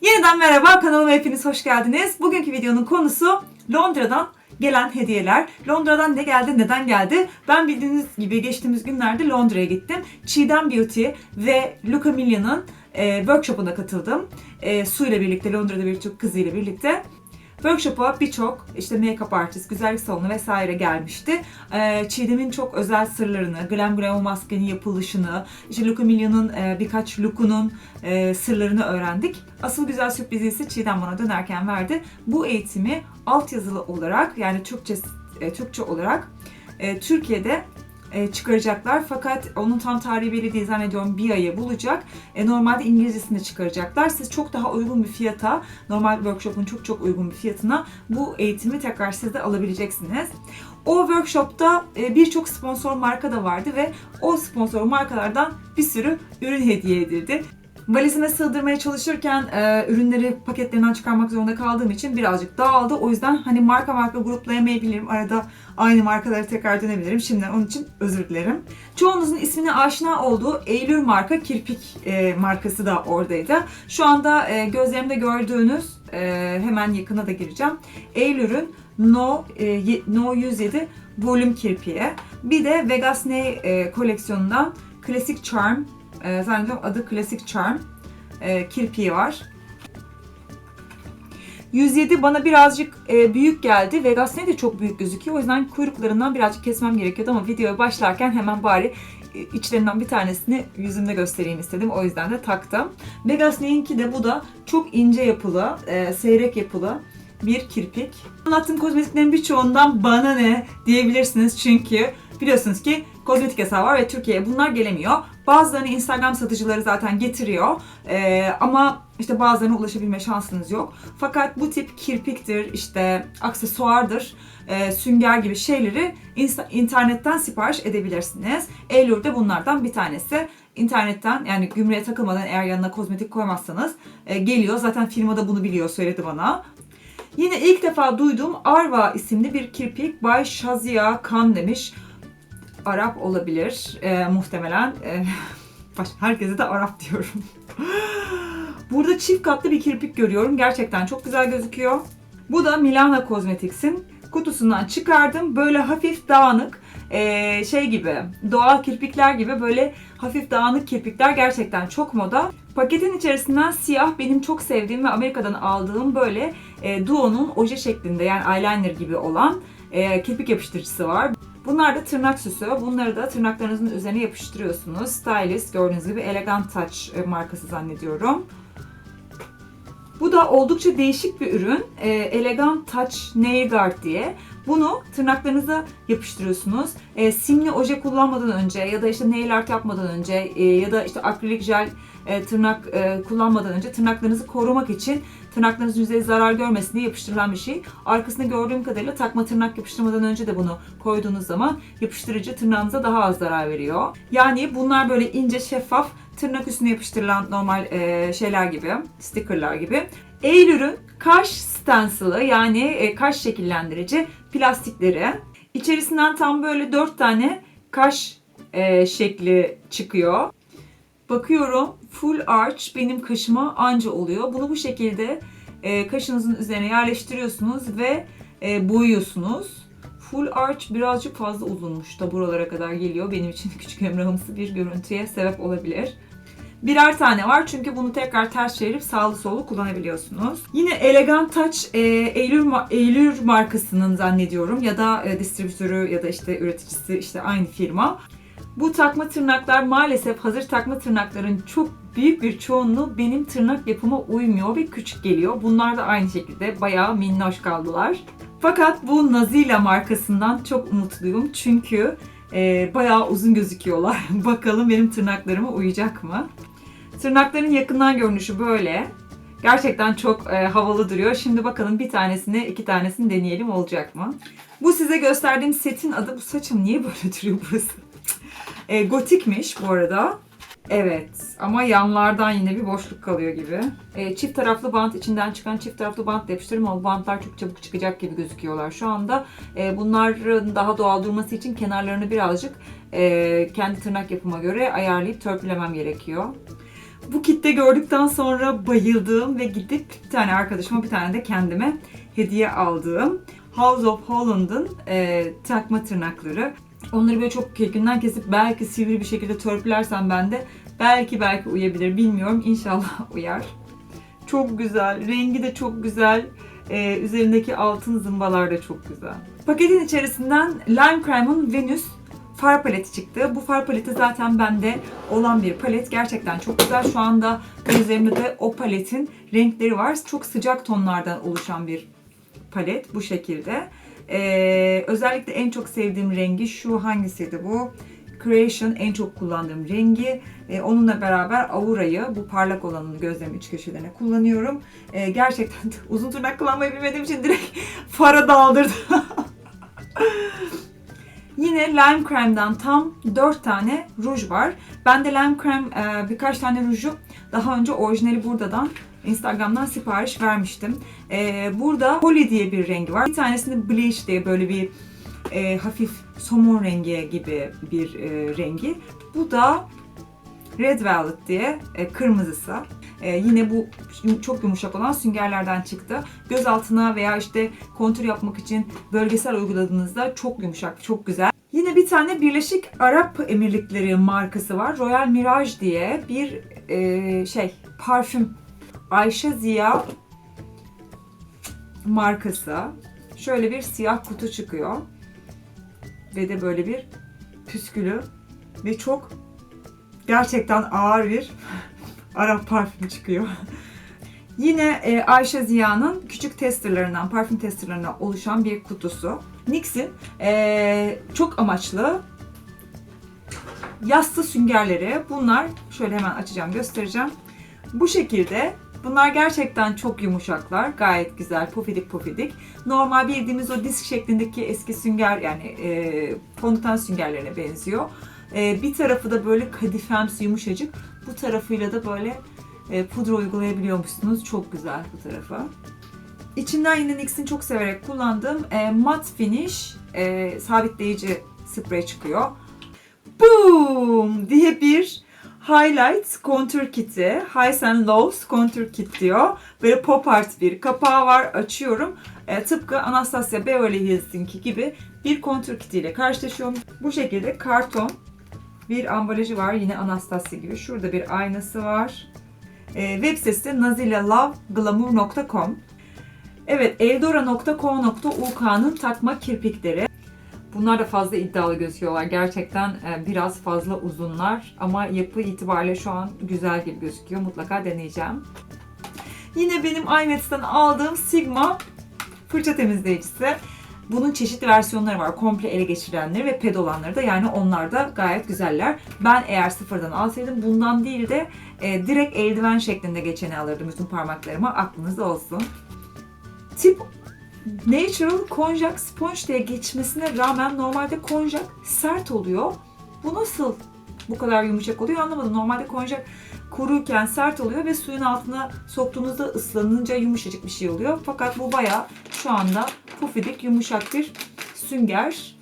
Yeniden merhaba, kanalıma hepiniz hoş geldiniz. Bugünkü videonun konusu Londra'dan gelen hediyeler. Londra'dan ne geldi, neden geldi? Ben bildiğiniz gibi geçtiğimiz günlerde Londra'ya gittim. Çiğdem Beauty ve Luca Milia'nın e, workshop'una katıldım. E, Su ile birlikte, Londra'da birçok kızıyla birlikte. Workshop'a birçok işte make-up artist, güzellik salonu vesaire gelmişti. Ee, Çiğdem'in çok özel sırlarını, Glam Glam maskenin yapılışını, işte Luca Milia'nın e, birkaç lookunun e, sırlarını öğrendik. Asıl güzel sürprizi ise Çiğdem bana dönerken verdi. Bu eğitimi altyazılı olarak yani Türkçe e, Türkçe olarak e, Türkiye'de e, çıkaracaklar. Fakat onun tam tarihi belli değil zannediyorum bir ayı bulacak. E, normalde İngilizcesini çıkaracaklar. Siz çok daha uygun bir fiyata, normal workshop'un çok çok uygun bir fiyatına bu eğitimi tekrar siz de alabileceksiniz. O workshop'ta e, birçok sponsor marka da vardı ve o sponsor markalardan bir sürü ürün hediye edildi. Valizime sığdırmaya çalışırken e, ürünleri paketlerinden çıkarmak zorunda kaldığım için birazcık dağıldı. O yüzden hani marka marka gruplayamayabilirim. Arada aynı markalara tekrar dönebilirim. Şimdiden onun için özür dilerim. Çoğunuzun ismine aşina olduğu Eylül marka kirpik e, markası da oradaydı. Şu anda e, gözlerimde gördüğünüz e, hemen yakına da gireceğim. Eylül'ün No, e, no 107 volüm kirpiği. Bir de Vegas Ney e, koleksiyonundan Classic Charm e, zannediyorum adı Classic Charm e, kirpiği var. 107 bana birazcık e, büyük geldi. Vegas ne de çok büyük gözüküyor. O yüzden kuyruklarından birazcık kesmem gerekiyordu ama videoya başlarken hemen bari e, içlerinden bir tanesini yüzümde göstereyim istedim. O yüzden de taktım. Vegas neyinki de bu da çok ince yapılı, e, seyrek yapılı bir kirpik. Anlattığım kozmetiklerin birçoğundan bana ne diyebilirsiniz çünkü biliyorsunuz ki kozmetik yasağı var ve Türkiye'ye bunlar gelemiyor. Bazılarını Instagram satıcıları zaten getiriyor Ee, ama işte bazılarına ulaşabilme şansınız yok. Fakat bu tip kirpiktir, işte aksesuardır, e, sünger gibi şeyleri internetten sipariş edebilirsiniz. Eylül de bunlardan bir tanesi. İnternetten yani gümrüğe takılmadan eğer yanına kozmetik koymazsanız e, geliyor. Zaten firma da bunu biliyor söyledi bana. Yine ilk defa duyduğum Arva isimli bir kirpik Bay Shazia Khan demiş. Arap olabilir e, muhtemelen. E, herkese de Arap diyorum. Burada çift katlı bir kirpik görüyorum. Gerçekten çok güzel gözüküyor. Bu da Milana Cosmetics'in kutusundan çıkardım. Böyle hafif dağınık e, şey gibi doğal kirpikler gibi böyle hafif dağınık kirpikler gerçekten çok moda. Paketin içerisinden siyah benim çok sevdiğim ve Amerika'dan aldığım böyle e, Duo'nun oje şeklinde yani eyeliner gibi olan e, kirpik yapıştırıcısı var. Bunlar da tırnak süsü. Bunları da tırnaklarınızın üzerine yapıştırıyorsunuz. Stylist gördüğünüz gibi Elegant Touch e, markası zannediyorum. Bu da oldukça değişik bir ürün. E, Elegant Touch Nail Guard diye. Bunu tırnaklarınıza yapıştırıyorsunuz. E, simli oje kullanmadan önce ya da işte nail art yapmadan önce e, ya da işte akrilik jel e, tırnak e, kullanmadan önce tırnaklarınızı korumak için tırnaklarınızın yüzeyi zarar görmesin diye yapıştırılan bir şey. Arkasında gördüğüm kadarıyla takma tırnak yapıştırmadan önce de bunu koyduğunuz zaman yapıştırıcı tırnağınıza daha az zarar veriyor. Yani bunlar böyle ince şeffaf tırnak üstüne yapıştırılan normal e, şeyler gibi, stickerlar gibi. Eylül'ün kaş stencil'ı yani e, kaş şekillendirici plastikleri. İçerisinden tam böyle 4 tane kaş e, şekli çıkıyor. Bakıyorum full arch benim kaşıma anca oluyor. Bunu bu şekilde e, kaşınızın üzerine yerleştiriyorsunuz ve e, boyuyorsunuz. Full arch birazcık fazla uzunmuş da buralara kadar geliyor. Benim için küçük emrahımsı bir görüntüye sebep olabilir. Birer tane var çünkü bunu tekrar ters çevirip sağlı sollu kullanabiliyorsunuz. Yine Elegant Touch e, Eylül, Eylül markasının zannediyorum ya da e, distribütörü ya da işte üreticisi işte aynı firma. Bu takma tırnaklar maalesef hazır takma tırnakların çok büyük bir çoğunluğu benim tırnak yapıma uymuyor ve küçük geliyor. Bunlar da aynı şekilde bayağı minnoş kaldılar. Fakat bu Nazila markasından çok umutluyum çünkü e, bayağı uzun gözüküyorlar. Bakalım benim tırnaklarıma uyacak mı? Tırnakların yakından görünüşü böyle. Gerçekten çok e, havalı duruyor. Şimdi bakalım bir tanesini, iki tanesini deneyelim olacak mı? Bu size gösterdiğim setin adı. Bu saçım niye böyle duruyor burası? E, gotikmiş bu arada. Evet ama yanlardan yine bir boşluk kalıyor gibi. E, çift taraflı bant içinden çıkan çift taraflı bant yapıştırdım ama bu bantlar çok çabuk çıkacak gibi gözüküyorlar şu anda. E, bunların daha doğal durması için kenarlarını birazcık e, kendi tırnak yapıma göre ayarlayıp törpülemem gerekiyor. Bu kitle gördükten sonra bayıldığım ve gidip bir tane arkadaşıma bir tane de kendime hediye aldığım House of Holland'ın e, takma tırnakları. Onları böyle çok kökünden kesip belki sivri bir şekilde törpülersem ben de belki belki uyabilir bilmiyorum. İnşallah uyar. Çok güzel. Rengi de çok güzel. Ee, üzerindeki altın zımbalar da çok güzel. Paketin içerisinden Lime Crime'ın Venus far paleti çıktı. Bu far paleti zaten bende olan bir palet. Gerçekten çok güzel. Şu anda üzerimde de o paletin renkleri var. Çok sıcak tonlardan oluşan bir palet bu şekilde. Ee, özellikle en çok sevdiğim rengi şu hangisiydi bu? Creation en çok kullandığım rengi. Ee, onunla beraber Aura'yı bu parlak olanını gözlerimin iç köşelerine kullanıyorum. Ee, gerçekten uzun tırnak kullanmayı bilmediğim için direkt fara daldırdım. Yine Lime Creme'den tam 4 tane ruj var. Ben de Lime Creme e, birkaç tane ruju daha önce orijinali buradan Instagram'dan sipariş vermiştim. E, burada Holly diye bir rengi var. Bir tanesinde Bleach diye böyle bir e, hafif somon rengi gibi bir rengi. Bu da Red Velvet diye e, kırmızısı. E, yine bu çok yumuşak olan süngerlerden çıktı. Göz altına veya işte kontür yapmak için bölgesel uyguladığınızda çok yumuşak, çok güzel. Yine bir tane Birleşik Arap Emirlikleri markası var. Royal Mirage diye bir e, şey parfüm. Ayşe Ziya markası. Şöyle bir siyah kutu çıkıyor. Ve de böyle bir püskülü ve çok gerçekten ağır bir Arap parfümü çıkıyor. Yine e, Ayşe Ziya'nın küçük testerlarından, parfüm testerlarından oluşan bir kutusu. NYX'in e, çok amaçlı yassı süngerleri. Bunlar şöyle hemen açacağım, göstereceğim. Bu şekilde Bunlar gerçekten çok yumuşaklar. Gayet güzel, pofidik pofidik. Normal bildiğimiz o disk şeklindeki eski sünger yani e, fondöten süngerlerine benziyor. E, bir tarafı da böyle kadifemsi yumuşacık. Bu tarafıyla da böyle e, pudra uygulayabiliyormuşsunuz. Çok güzel bu tarafı. İçinden yine NYX'in çok severek kullandığım e, matte finish e, sabitleyici sprey çıkıyor. Boom diye bir Highlight Contour Kit'i. Highs and Lows Contour Kit diyor. Böyle pop art bir kapağı var. Açıyorum. E, tıpkı Anastasia Beverly Hills'inki gibi bir kontur kitiyle karşılaşıyorum. Bu şekilde karton bir ambalajı var. Yine Anastasia gibi. Şurada bir aynası var. E, web sitesi de nazilaloveglamour.com Evet, eldora.co.uk'nın takma kirpikleri. Bunlar da fazla iddialı gözüküyorlar. Gerçekten e, biraz fazla uzunlar ama yapı itibariyle şu an güzel gibi gözüküyor. Mutlaka deneyeceğim. Yine benim iMats'ten aldığım Sigma fırça temizleyicisi. Bunun çeşitli versiyonları var. Komple ele geçirenleri ve ped olanları da yani onlar da gayet güzeller. Ben eğer sıfırdan alsaydım bundan değil de e, direkt eldiven şeklinde geçeni alırdım bütün parmaklarıma. Aklınızda olsun. Tip Natural Konjac Sponge diye geçmesine rağmen normalde konjak sert oluyor. Bu nasıl bu kadar yumuşak oluyor anlamadım. Normalde konjak kuruyken sert oluyor ve suyun altına soktuğunuzda ıslanınca yumuşacık bir şey oluyor. Fakat bu baya şu anda pufidik yumuşak bir sünger.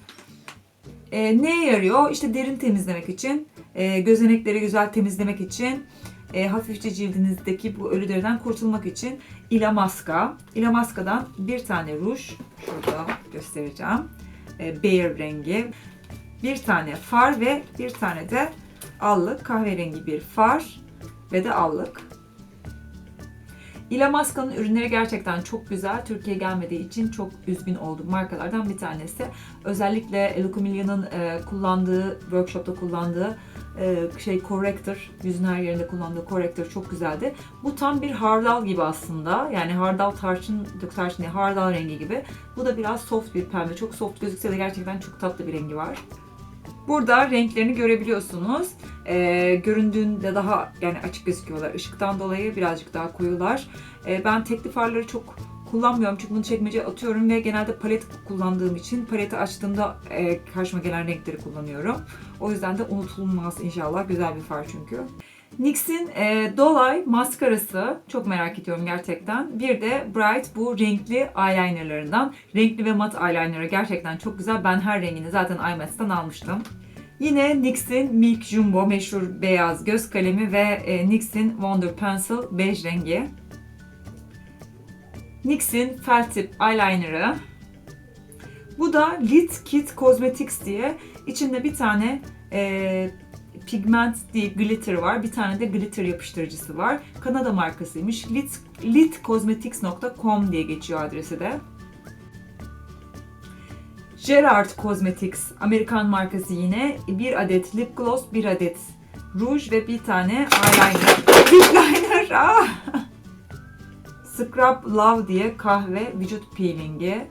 E, neye yarıyor? İşte derin temizlemek için, e, gözenekleri güzel temizlemek için, e, hafifçe cildinizdeki bu ölü deriden kurtulmak için Ilamaska. Ilamaska'dan bir tane ruj. Şurada göstereceğim. E, Bear rengi. Bir tane far ve bir tane de allık. Kahverengi bir far ve de allık. Ilamaska'nın ürünleri gerçekten çok güzel. Türkiye gelmediği için çok üzgün olduğum markalardan bir tanesi. Özellikle Lucamilia'nın e, kullandığı, workshopta kullandığı e, şey corrector, yüzün her yerinde kullandığı corrector çok güzeldi. Bu tam bir hardal gibi aslında. Yani hardal tarçın, tarçın değil, hardal rengi gibi. Bu da biraz soft bir pembe. Çok soft gözükse de gerçekten çok tatlı bir rengi var. Burada renklerini görebiliyorsunuz. Ee, göründüğünde daha yani açık gözüküyorlar. Işıktan dolayı birazcık daha koyular. Ee, ben tekli farları çok kullanmıyorum çünkü bunu çekmece atıyorum ve genelde palet kullandığım için paleti açtığımda e, karşıma gelen renkleri kullanıyorum. O yüzden de unutulmaz inşallah. Güzel bir far çünkü. NYX'in e, Dolay maskarası çok merak ediyorum gerçekten. Bir de Bright bu renkli eyelinerlarından. Renkli ve mat eyelinerı gerçekten çok güzel. Ben her rengini zaten iMats'tan almıştım. Yine NYX'in Milk Jumbo meşhur beyaz göz kalemi ve e, NYX'in Wonder Pencil bej rengi. NYX'in Felt Tip Eyeliner'ı. Bu da Lit Kit Cosmetics diye içinde bir tane e, pigment değil glitter var. Bir tane de glitter yapıştırıcısı var. Kanada markasıymış. Lit, litcosmetics.com diye geçiyor adresi de. Gerard Cosmetics Amerikan markası yine. Bir adet lip gloss, bir adet ruj ve bir tane eyeliner. Lip liner. Ah! Scrub Love diye kahve vücut peelingi.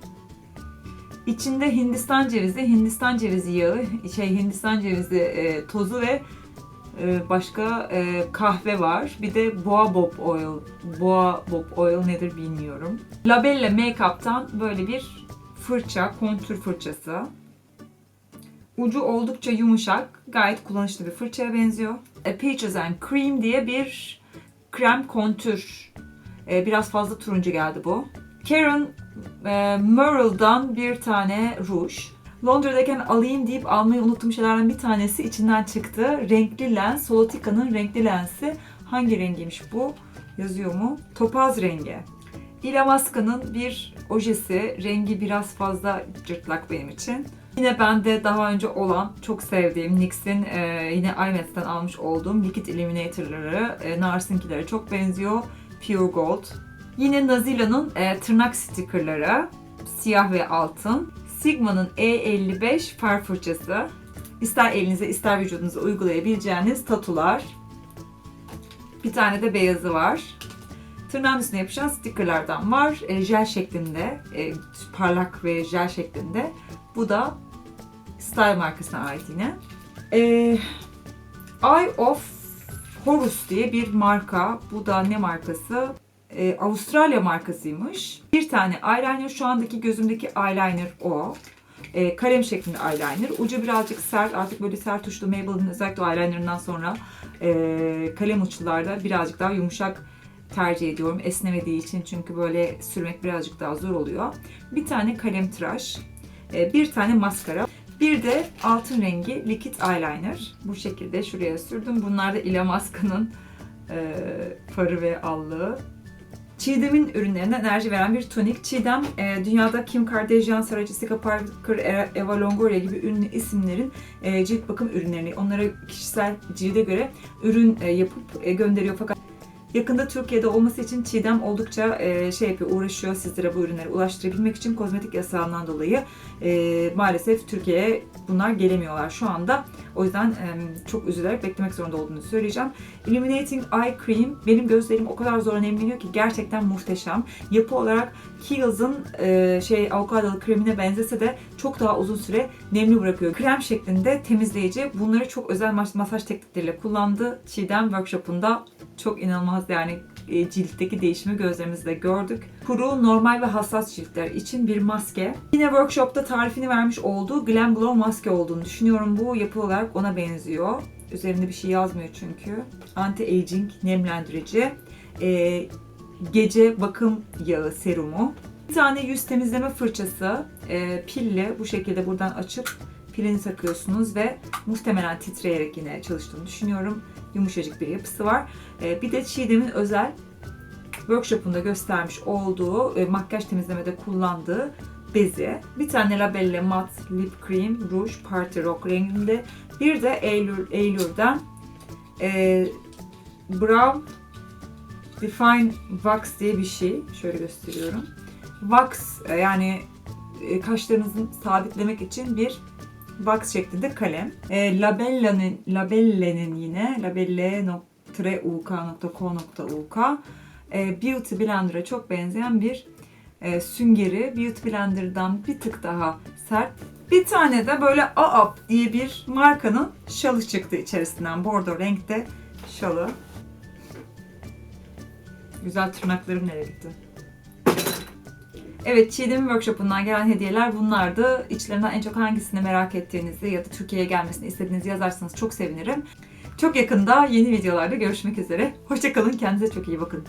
İçinde Hindistan cevizi, Hindistan cevizi yağı, şey Hindistan cevizi e, tozu ve e, başka e, kahve var. Bir de Boa Oil. Boa Oil nedir bilmiyorum. Labella Makeup'tan böyle bir fırça, kontür fırçası. Ucu oldukça yumuşak, gayet kullanışlı bir fırçaya benziyor. A Peaches and Cream diye bir krem kontür. E, biraz fazla turuncu geldi bu. Karen e, Merle'dan bir tane ruj. Londra'dayken alayım deyip almayı unuttuğum şeylerden bir tanesi içinden çıktı. Renkli lens, Solotica'nın renkli lensi. Hangi rengiymiş bu? Yazıyor mu? Topaz rengi. Ilamaska'nın bir ojesi. Rengi biraz fazla cırtlak benim için. Yine bende daha önce olan, çok sevdiğim NYX'in e, yine IMAX'ten almış olduğum Liquid Illuminator'ları, e, Nars'ınkilere çok benziyor. Pure Gold. Yine Nazila'nın e, tırnak stickerları, siyah ve altın. Sigma'nın E55 far fırçası. İster elinize ister vücudunuza uygulayabileceğiniz tatular. Bir tane de beyazı var. Tırnağın üstüne yapışan stickerlardan var. E, jel şeklinde, e, parlak ve jel şeklinde. Bu da Style markasına ait yine. E, Eye of Horus diye bir marka. Bu da ne markası? Ee, Avustralya markasıymış. Bir tane eyeliner. Şu andaki gözümdeki eyeliner o. Ee, kalem şeklinde eyeliner. Ucu birazcık sert. Artık böyle sert uçlu Maybelline özellikle eyelinerından sonra e, kalem uçlularda birazcık daha yumuşak tercih ediyorum. Esnemediği için çünkü böyle sürmek birazcık daha zor oluyor. Bir tane kalem tıraş. E, bir tane maskara. Bir de altın rengi liquid eyeliner. Bu şekilde şuraya sürdüm. Bunlar da Ilamaska'nın e, farı ve allığı. Çiğdem'in ürünlerinden enerji veren bir tonik. Çiğdem, e, dünyada Kim Kardashian, Sarah Jessica Parker, Eva Longoria gibi ünlü isimlerin e, cilt bakım ürünlerini, onlara kişisel cilde göre ürün e, yapıp e, gönderiyor. Fakat yakında Türkiye'de olması için Çiğdem oldukça e, şey yapıyor, uğraşıyor sizlere bu ürünleri ulaştırabilmek için kozmetik yasağından dolayı e, maalesef Türkiye'ye bunlar gelemiyorlar şu anda. O yüzden e, çok üzülerek beklemek zorunda olduğunu söyleyeceğim. Illuminating Eye Cream benim gözlerim o kadar zor nemleniyor ki gerçekten muhteşem. Yapı olarak Kiehl's'ın e, şey avokadolu kremine benzese de çok daha uzun süre nemli bırakıyor. Krem şeklinde temizleyici. Bunları çok özel mas- masaj teknikleriyle kullandı. Çiğdem workshopunda çok inanılmaz yani e, ciltteki değişimi gözlerimizle gördük. Kuru, normal ve hassas ciltler için bir maske. Yine workshopta tarifini vermiş olduğu Glam Glow maske olduğunu düşünüyorum. Bu yapı olarak ona benziyor. Üzerinde bir şey yazmıyor çünkü. Anti-aging, nemlendirici. E, gece bakım yağı serumu. Bir tane yüz temizleme fırçası. E, pilli. Bu şekilde buradan açıp pilini takıyorsunuz ve muhtemelen titreyerek yine çalıştığını düşünüyorum. Yumuşacık bir yapısı var. E, bir de Çiğdem'in özel workshopunda göstermiş olduğu e, makyaj temizlemede kullandığı bezi. Bir tane Labelle Matte Lip Cream Rouge Party Rock renginde. Bir de Eylül, Eylül'den e, Brow Define Wax diye bir şey. Şöyle gösteriyorum. Wax e, yani e, kaşlarınızı sabitlemek için bir wax şeklinde kalem. E, Labella'nın Labelle'nin yine labelle.uk.co.uk e, Beauty Blender'a çok benzeyen bir e, süngeri. Beauty Blender'dan bir tık daha sert. Bir tane de böyle AAP diye bir markanın şalı çıktı içerisinden. Bordo renkte şalı. Güzel tırnaklarım nereye gitti? Evet, Çiğdem Workshop'undan gelen hediyeler bunlardı. İçlerinden en çok hangisini merak ettiğinizi ya da Türkiye'ye gelmesini istediğinizi yazarsanız çok sevinirim. Çok yakında yeni videolarda görüşmek üzere. Hoşçakalın, kendinize çok iyi bakın.